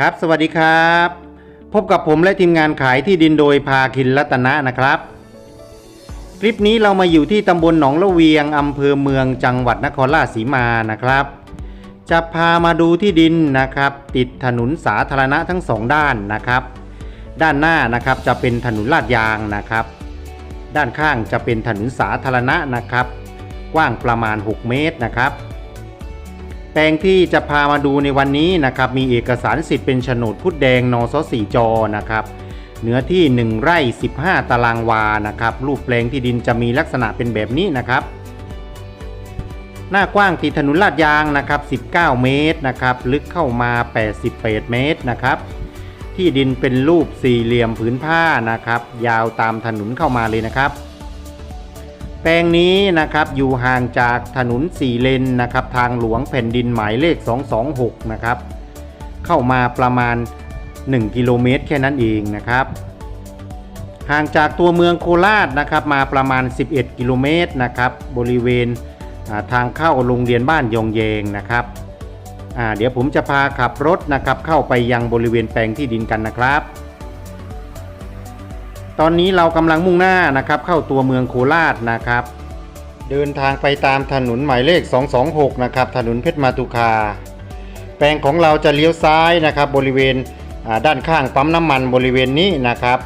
ครับ สวัสดีครับ พบกับผมและทีมงานขายที่ดินโดยพาคินรัตนะนะครับ คลิปนี้เรามาอยู่ที่ตำบลหนองละเวียงอำเภอเมืองจังหวัดนครราชสีมานะครับ จะพามาดูที่ดินนะครับ ติดถนนสาธารณะทั้งสองด้านนะครับ ด้านหน้านะครับจะเป็นถนนลาดยางนะครับ ด้านข้างจะเป็นถนนสาธารณะนะครับ กว้างประมาณ 6 เมตรนะครับ แปลงที่จะพามาดูในวันนี้นะครับมีเอกสารสิทธิ์เป็นโฉนดพุดแดงนสสี่จอนะครับเนื้อที่ 1 ไร่ 15 ตารางวานะครับรูปแปลงที่ดินจะมีลักษณะเป็นแบบนี้นะครับ หน้ากว้างติดถนนลาดยางนะครับ 19 เมตรนะครับลึกเข้ามา 88 เมตรนะครับ ที่ดินเป็นรูปสี่เหลี่ยมผืนผ้านะครับ ยาวตามถนนเข้ามาเลยนะครับ แปลงนี้นะครับอยู่ห่างจากถนนสี่เลนนะครับทางหลวงแผ่นดินหมายเลข 226 นะครับ เข้ามาประมาณ 1 กิโลเมตรแค่นั้นเองนะครับ ห่างจากตัวเมืองโคราชนะครับมาประมาณ 11 กิโลเมตรนะครับบริเวณาทางเข้าโรงเรียนบ้านยองเยงนะครับเดี๋ยวผมจะพาขับรถนะครับเข้าไปยังบริเวณแปลงที่ดินกันนะครับ ตอนนี้เรากำลังมุ่งหน้านะครับเข้าตัวเมืองโคราชนะครับ เดินทางไปตามถนนหมายเลข 226 นะครับถนนเพชรมาตุคา แปลงของเราจะเลี้ยวซ้ายนะครับ บริเวณด้านข้างปั๊มน้ำมันบริเวณนี้นะครับ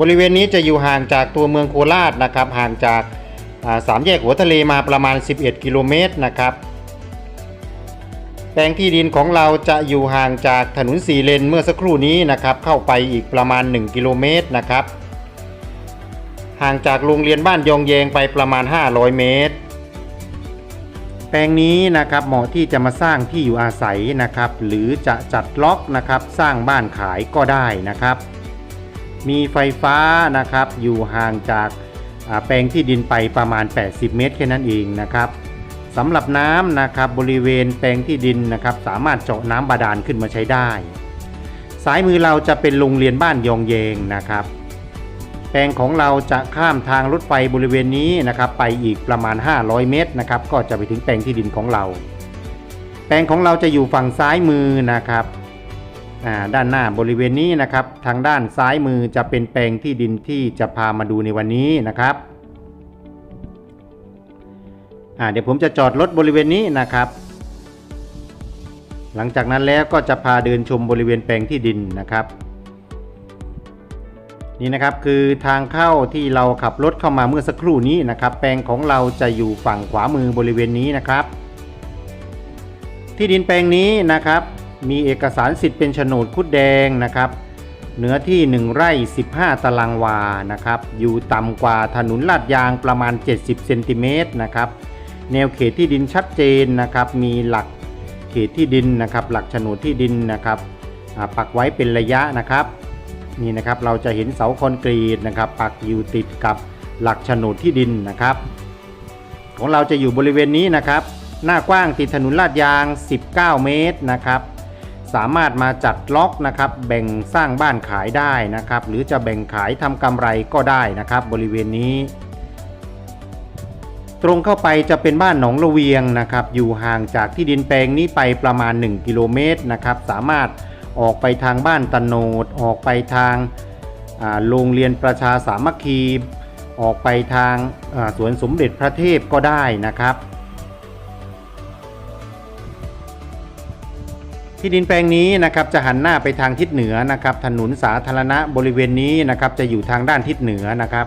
บริเวณนี้จะอยู่ห่างจากตัวเมืองโคราชนะครับห่างจากสามแยกหัวทะเลมาประมาณ 11 กิโลเมตรนะครับ แปลงที่ดินของเราจะอยู่ห่างจากถนนสีเลนเมื่อสักครู่นี้นะครับ เข้าไปอีกประมาณ 1 กิโลเมตรนะครับ ห่างจากโรงเรียนบ้านยองแยงไปประมาณ 500 เมตร แปลงนี้นะครับเหมาะที่จะมาสร้างที่อยู่อาศัยนะครับ หรือจะจัดล็อกนะครับ สร้างบ้านขายก็ได้นะครับ มีไฟฟ้านะครับอยู่ห่างจากแปลงที่ดินไปประมาณ 80 เมตรแค่นั้นเองนะครับ สำหรับน้ำนะครับบริเวณแปลงที่ดินนะครับสามารถเจาะน้ำบาดาลขึ้นมาใช้ได้ ซ้ายมือเราจะเป็นโรงเรียนบ้านยองเยงนะครับ แปลงของเราจะข้ามทางรถไฟบริเวณนี้นะครับไปอีกประมาณ 500 เมตรนะครับก็จะไปถึงแปลงที่ดินของเรา แปลงของเราจะอยู่ฝั่งซ้ายมือนะครับด้านหน้าบริเวณนี้นะครับ ทางด้านซ้ายมือจะเป็นแปลงที่ดินที่จะพามาดูในวันนี้นะครับ อ่าเดี๋ยวผมจะจอดรถบริเวณนี้นะครับ หลังจากนั้นแล้วก็จะพาเดินชมบริเวณแปลงที่ดินนะครับ นี่นะครับคือทางเข้าที่เราขับรถเข้ามาเมื่อสักครู่นี้นะครับ แปลงของเราจะอยู่ฝั่งขวามือบริเวณนี้นะครับ ที่ดินแปลงนี้นะครับ มีเอกสารสิทธิ์เป็นโฉนดคุดแดงนะครับเนื้อที่ 1 ไร่ 15 ตารางวา นะครับ อยู่ต่ำกว่าถนนลาดยางประมาณ 70 เซนติเมตรนะครับ แนวเขตที่ดินชัดเจนนะครับมีหลักเขตที่ดินนะครับ หลักโฉนดที่ดินนะครับปักไว้เป็นระยะนะครับนี่นะครับเราจะเห็นเสาคอนกรีตนะครับ ปักอยู่ติดกับหลักโฉนดที่ดินนะครับ ของเราจะอยู่บริเวณนี้นะครับ หน้ากว้างติดถนนลาดยาง 19 เมตรนะครับ สามารถมาจัดล็อกนะครับ แบ่งสร้างบ้านขายได้นะครับ หรือจะแบ่งขายทำกำไรก็ได้นะครับ บริเวณนี้ ตรงเข้าไปจะเป็นบ้านหนองละเวียงนะครับ อยู่ห่างจากที่ดินแปลงนี้ไปประมาณ 1 กิโลเมตรนะครับ สามารถออกไปทางบ้านตะโนด ออกไปทางโรงเรียนประชาสามัคคี ออกไปทางาสวนสมเด็จพระเทพก็ได้นะครับ ที่ดินแปลงนี้นะครับจะหันหน้าไปทางทิศเหนือนะครับ ถนนสาธารณะบริเวณนี้นะครับจะอยู่ทางด้านทิศเหนือนะครับ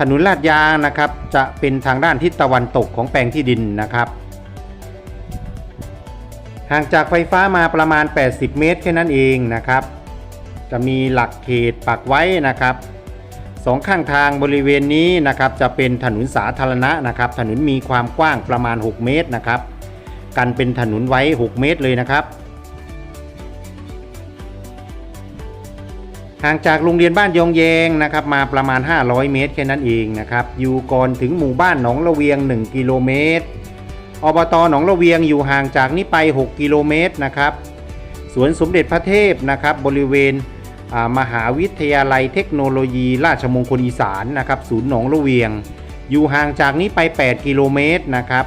ถนนลาดยางนะครับจะเป็นทางด้านทิศตะวันตกของแปลงที่ดินนะครับห่างจากไฟฟ้ามาประมาณ 80 เมตรแค่นั้นเองนะครับ จะมีหลักเขตปักไว้นะครับสองข้างทางบริเวณนี้นะครับจะเป็นถนนสาธารณะนะครับ ถนนมีความกว้างประมาณ 6 เมตรนะครับ กันเป็นถนนไว้ 6 เมตรเลยนะครับ ห่างจากโรงเรียนบ้านยองแยงนะครับมาประมาณ 500 เมตรแค่นั้นเองนะครับอยู่ก่อนถึงหมู่บ้านหนองละเวียง 1 กิโลเมตรอบตหนองละเวียงอยู่ห่างจากนี้ไป 6 กิโลเมตรนะครับสวนสมเด็จพระเทพนะครับบริเวณมหาวิทยาลัยเทคโนโลยี ราชมงคลอีสานนะครับศูนย์หนองละเวียง อยู่ห่างจากนี้ไป 8 กิโลเมตรนะครับ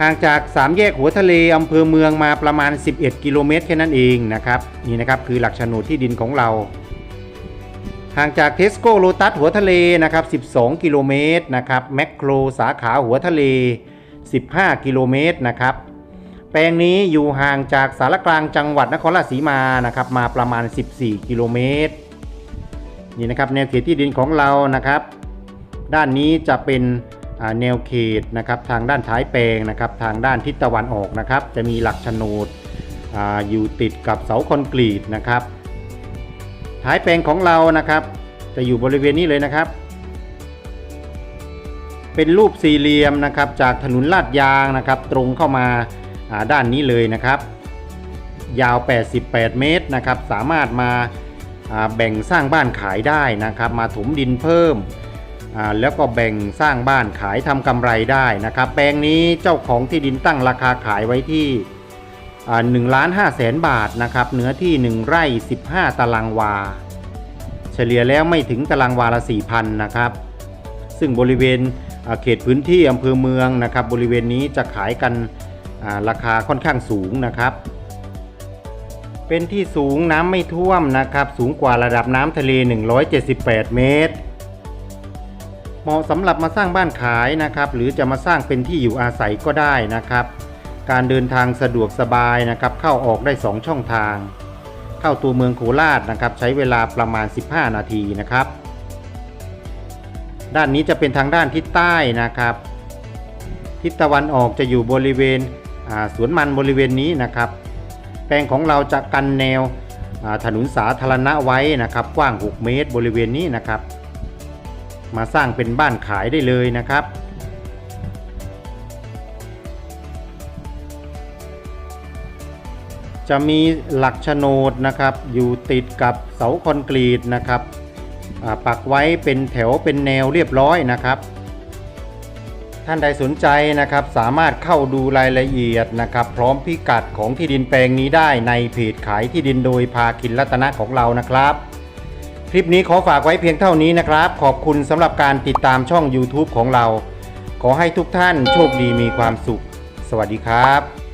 ห่างจากสามแยกหัวทะเลอำเภอเมืองมาประมาณ 11 กิโลเมตรแค่นั้นเองนะครับนี่นะครับคือหลักโฉนดที่ดินของเราห่างจากเทสโก้โลตัสหัวทะเลนะครับ 12 กิโลเมตรนะครับแมคโครสาขาหัวทะเล 15 กิโลเมตรนะครับ แปลงนี้อยู่ห่างจากสารกลางจังหวัดนครราชสีมานะครับมาประมาณ 14 กิโลเมตรนี่นะครับแนวเขตที่ดินของเรานะครับ ด้านนี้จะเป็น แนวเขตนะครับทางด้านท้ายแปลงนะครับทางด้านทิศตะวันออกนะครับ จะมีหลักโฉนดออยู่ติดกับเสาคอนกรีตนะครับ ท้ายแปลงของเรานะครับ จะอยู่บริเวณนี้เลยนะครับ เป็นรูปสี่เหลี่ยมนะครับจากถนนลาดยางนะครับ ตรงเข้ามาาด้านนี้เลยนะครับ ยาว 88 เมตรนะครับ สามารถมาาแบ่งสร้างบ้านขายได้นะครับ มาถมดินเพิ่ม แล้วก็แบ่งสร้างบ้านขายทำกำไรได้นะครับแปลงนี้เจ้าของที่ดินตั้งราคาขายไว้ที่หนึ่งล้านห้าแสนบาทนะครับเนื้อที่ 1 ไร่ 15 ตารางวา เฉลี่ยแล้วไม่ถึงตารางวาละ4,000นะครับ ซึ่งบริเวณเขตพื้นที่อำเภอเมืองนะครับ บริเวณนี้จะขายกันราคาค่อนข้างสูงนะครับ เป็นที่สูงน้ำไม่ท่วมนะครับ สูงกว่าระดับน้ำทะเล 178 เมตร เหมาะสำหรับมาสร้างบ้านขายนะครับ หรือจะมาสร้างเป็นที่อยู่อาศัยก็ได้นะครับ การเดินทางสะดวกสบายนะครับ เข้าออกได้ 2 ช่องทาง เข้าตัวเมืองโคราชนะครับ ใช้เวลาประมาณ 15 นาทีนะครับ ด้านนี้จะเป็นทางด้านทิศใต้นะครับ ทิศตะวันออกจะอยู่บริเวณสวนมันบริเวณนี้นะครับ แปลงของเราจะกันแนวถนนสาธารณะไว้นะครับ กว้าง 6 เมตร บริเวณนี้นะครับ มาสร้างเป็นบ้านขายได้เลยนะครับ จะมีหลักโฉนดนะครับ อยู่ติดกับเสาคอนกรีตนะครับปักไว้เป็นแถวเป็นแนวเรียบร้อยนะครับ ท่านใดสนใจนะครับ สามารถเข้าดูรายละเอียดนะครับ พร้อมพิกัดของที่ดินแปลงนี้ได้ในเพจขายที่ดินโดยพาคินรัตนะของเรานะครับ คลิปนี้ขอฝากไว้เพียงเท่านี้นะครับ ขอบคุณสำหรับการติดตามช่อง YouTube ของเรา ขอให้ทุกท่านโชคดีมีความสุข สวัสดีครับ